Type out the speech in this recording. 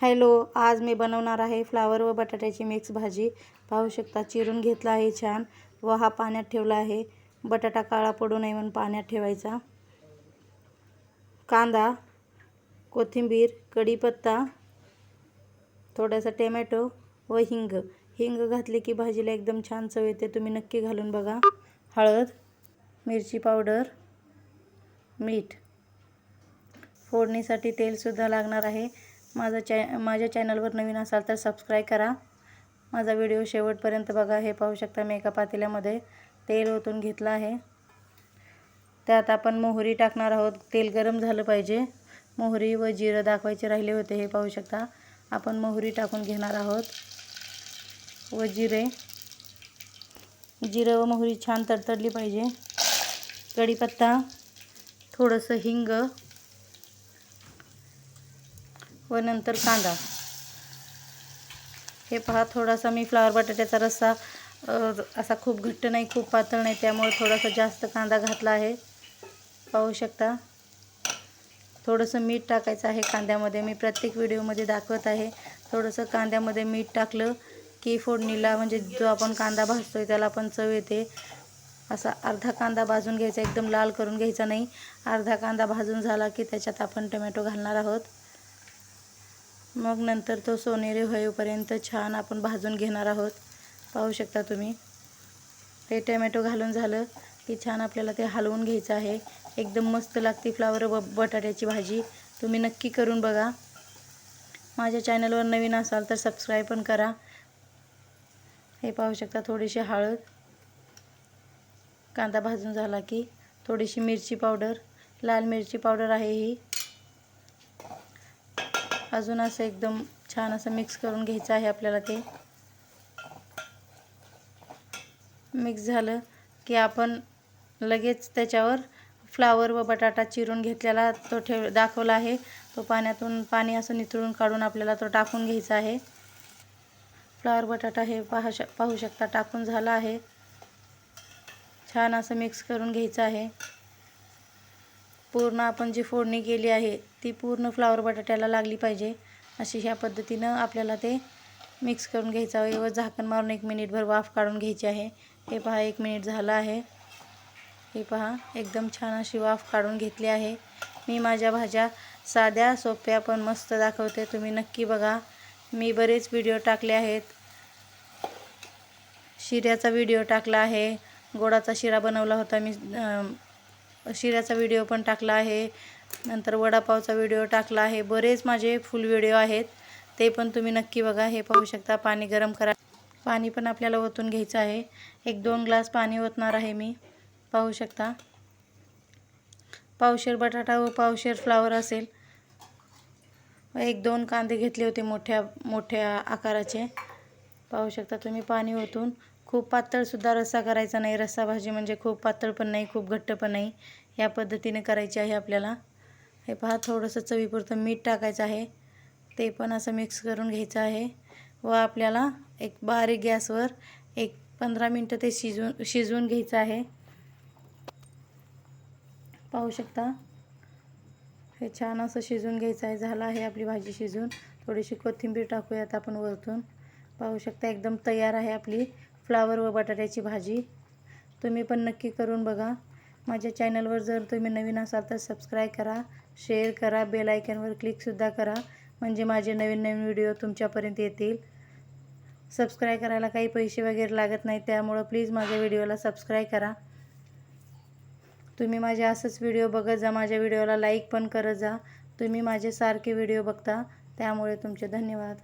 Hello आज मी बनवणार आहे फ्लावर व बटाट्याची मिक्स भाजी. पाहू शकता चिरून घेतला आहे छान. व हा पाण्यात ठेवला आहे. बटाटा काळा पडू नये म्हणून पाण्यात ठेवायचा. कांदा कोथिंबीर कढीपत्ता थोडासा टोमॅटो व हिंग. हिंग घातले की भाजीला एकदम छान चव येते. तुम्ही नक्की घालून बघा. हळद मिरची पावडर मीठ. फोडणीसाठी तेलसुद्धा लागणार आहे. माझा चॅ माझ्या चॅनलवर नवीन असाल तर सबस्क्राईब करा. माझा व्हिडिओ शेवटपर्यंत बघा. हे पाहू शकता मी एका पातेल्यामध्ये तेल ओतून घेतलं आहे. त्यात आपण मोहरी टाकणार आहोत. तेल गरम झालं पाहिजे. मोहरी व जिरं दाखवायचे राहिले होते हे पाहू शकता. आपण मोहरी टाकून घेणार आहोत. व जिरे. जिरं व मोहरी छान तडतडली पाहिजे. कढीपत्ता. थोडंसं हिंग. व नंतर कांदा. हे पहा थोडासा मी फ्लावर बटाट्याचा रस्सा असा खूप घट्ट नाही खूप पातळ नाही त्यामुळे थोडासा जास्त कांदा घातला आहे. पाहू शकता. थोडंसं मीठ टाकायचं आहे कांद्यामध्ये. मी प्रत्येक व्हिडिओमध्ये दाखवत आहे. थोडंसं कांद्यामध्ये मीठ टाकलं की फोडणीला म्हणजे जो आपण कांदा भाजतो आहे त्याला पण चव येते. असा अर्धा कांदा भाजून घ्यायचा एकदम लाल करून घ्यायचा नाही. अर्धा कांदा भाजून झाला की त्याच्यात आपण टोमॅटो घालणार आहोत. मग नंतर तो सोनेरी होईपर्यंत छान आपण भाजून घेणार आहोत. पाहू शकता तुम्ही. ते टोमॅटो घालून झालं की छान आपल्याला ते हलवून घ्यायचं आहे. एकदम मस्त लागते फ्लावर व बटाट्याची भाजी. तुम्ही नक्की करून बघा. माझ्या चॅनलवर नवीन असाल तर सबस्क्राईब पण करा. हे पाहू शकता थोडीशी हळद. कांदा भाजून झाला की थोडीशी मिरची पावडर लाल मिरची पावडर आहे ही. अजून असं एकदम छान असं मिक्स करून घ्यायचं आहे आपल्याला ते. मिक्स झालं की आपण लगेच त्याच्यावर फ्लावर व बटाटा चिरून घेतलेला तो ठेव दाखवला आहे. तो पाण्यातून पाणी असं निथळून काढून आपल्याला तो टाकून घ्यायचा आहे. फ्लावर बटाटा हे पाह शक पाहू शकता टाकून झाला आहे. छान असं मिक्स करून घ्यायचं आहे. पूर्ण आपण जी फोडणी केली आहे ती पूर्ण फ्लावर बटाट्याला लागली पाहिजे. अशी ह्या पद्धतीनं आपल्याला ते मिक्स करून घ्यायचं आहे. व झाकण मारून एक मिनिटभर वाफ काढून घ्यायची आहे. हे पहा एक मिनिट झालं आहे. हे पहा एकदम छान अशी वाफ काढून घेतली आहे. मी माझ्या भाज्या साध्या सोप्या पण मस्त दाखवते. तुम्ही नक्की बघा. मी बरेच व्हिडिओ टाकले आहेत. शिऱ्याचा व्हिडिओ टाकला आहे. गोडाचा शिरा बनवला होता मी शिऱ्याचा व्हिडिओ पण टाकला आहे. नंतर वडापावचा व्हिडिओ टाकला आहे. बरेच माझे फुल व्हिडिओ आहेत. ते पण तुम्ही नक्की बघा. हे पाहू शकता. पाणी गरम करा. पाणी पण आपल्याला ओतून घ्यायचं आहे. एक दोन ग्लास पाणी ओतणार आहे मी. पाहू शकता. पावशेर बटाटा व पावशेर फ्लावर असेल. एक दोन कांदे घेतले होते मोठ्या मोठ्या आकाराचे. पाहू शकता तुम्ही पाणी ओतून. खूप पातळसुद्धा रस्सा करायचा नाही. रस्सा भाजी म्हणजे खूप पातळ पण नाही खूप घट्ट पण नाही. या पद्धतीने करायची आहे आपल्याला. हे पहा थोडंसं चवीपुरतं मीठ टाकायचं आहे. ते पण असं मिक्स करून घ्यायचं आहे. व आपल्याला एक बारीक गॅसवर एक पंधरा मिनटं ते शिजवून शिजवून घ्यायचं आहे. पाहू शकता? हे छान असं शिजून घ्यायचं आहे. झालं आहे आपली भाजी शिजून. थोडीशी कोथिंबीर टाकूयात आपण वरतून. पाहू शकता एकदम तयार आहे आपली. फ्लावर व बटाट्याची भाजी. तुम्ही पण नक्की करून बघा. माझ्या चॅनलवर जर तुम्ही नवीन असाल तर सबस्क्राईब करा शेअर करा बेल आयकनवर क्लिकसुद्धा करा. म्हणजे माझे नवीन नवीन व्हिडिओ तुमच्यापर्यंत येतील. सबस्क्राईब करायला काही पैसे वगैरे लागत नाही त्यामुळं प्लीज माझ्या व्हिडिओला सबस्क्राईब करा. तुम्ही माझे असंच व्हिडिओ बघत जा माझ्या व्हिडिओला लाईक पण करत जा. तुम्ही माझे सारखे व्हिडिओ बघता त्यामुळे तुमचे धन्यवाद.